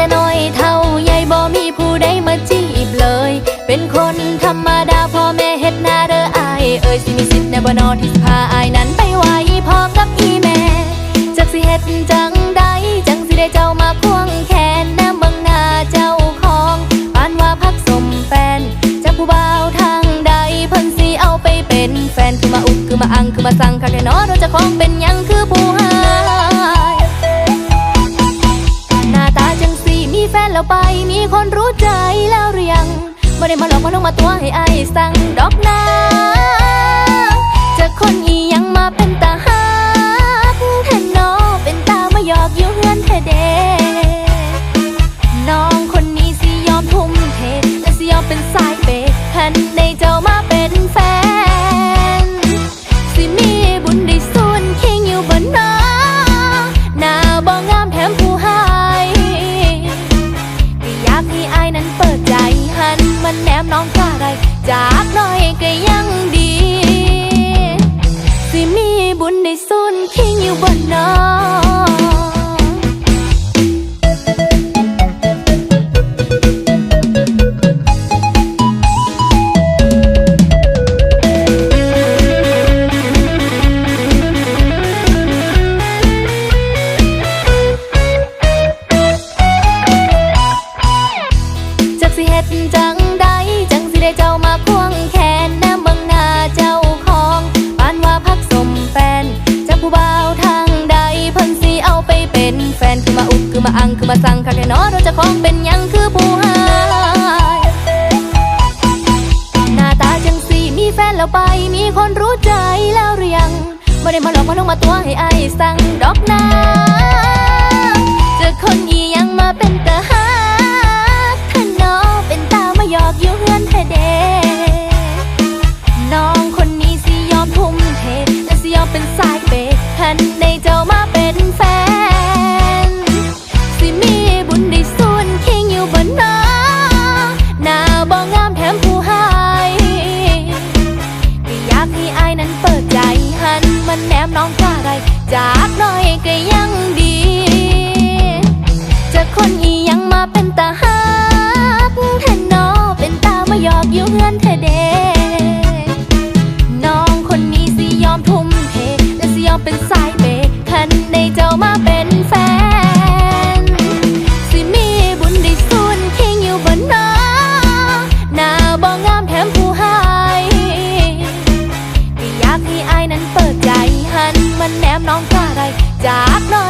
แต่น้อยเท่าใหญ่บ่มีผู้ใดมาจีบเลย เป็นคนธรรมดาพ่อแม่เฮ็ดหน้าเด้ออายเอ้ยสิมีสิทธิ์ในบ่นอที่พาอายนั้นไปไหวพร้อมกับอีแม่จักสิเฮ็ดจังใดจังสิได้เจ้ามาควงแขนน้ำบังหน้าเจ้าของปานว่าพักสมแฟนจักผู้บ่าวทางใดเพิ่นสิเอาไปเป็นแฟนคือมาอุกคือมาอังคือมาสั่งคักแท้นอโดยเจ้ของเป็นยังคือผู้ แฟนแล้วไปมีคนรู้ใจแล้วหรือยังไม่ได้มาหลอกมาลงมาตัวให้อายสั่งดอกนา มันแนมน้องกล้าไรจากน้อยก็ยังดี สิมีบุญในซุนคิงอยู่บนน้อ จักสิเฮ็ดจังใดจังสิได้เจ้ามาควงแขนน้ำบิ่งหน้าเจ้าของปานว่าพักสมแฟนจากผู้บ่าวทางใดเพิ่นสิเอาไปเป็นแฟนคือมาอุกคือมาอังคือมาสั่งคักแน่นอนว่าจ้าของเป็นหยังคือผู้หายหน้าตาจังสีมีแฟนแล้วไปมีคนรู้ใจแล้วหรือยังไม่ได้มาหลอกมาลงมาตัวให้อายสั่งดอกนาเจอคนอียังมาเป็นตา หยอกอยู่เฮือนเธอเดน้องคนนี้สิยอมทุ่มเทและสิยอมเป็นสายเปย์ทันในเจ้ามาเป็นแฟน สิมีบุญได้ส่วนคิงอยู่บนน้อหน้าบ่งามแถมผู้ให้ก็อยากให้อายนั้นเปิดใจหันมันแนมน้องกล้าไรจาก เฮือนเธอเดน้องคนนี้สิยอมทุ่มเทและสิยอมเป็นสายเปย์คันในเจ้ามาเป็นแฟน สิมีบุญได้ส่วนคิงอยู่บนน้อหน้าบ่งามแถมผู้ให้ก็อยากให้อายนั้นเปิดใจหันมันแนมน้องกล้าไรจากน้อย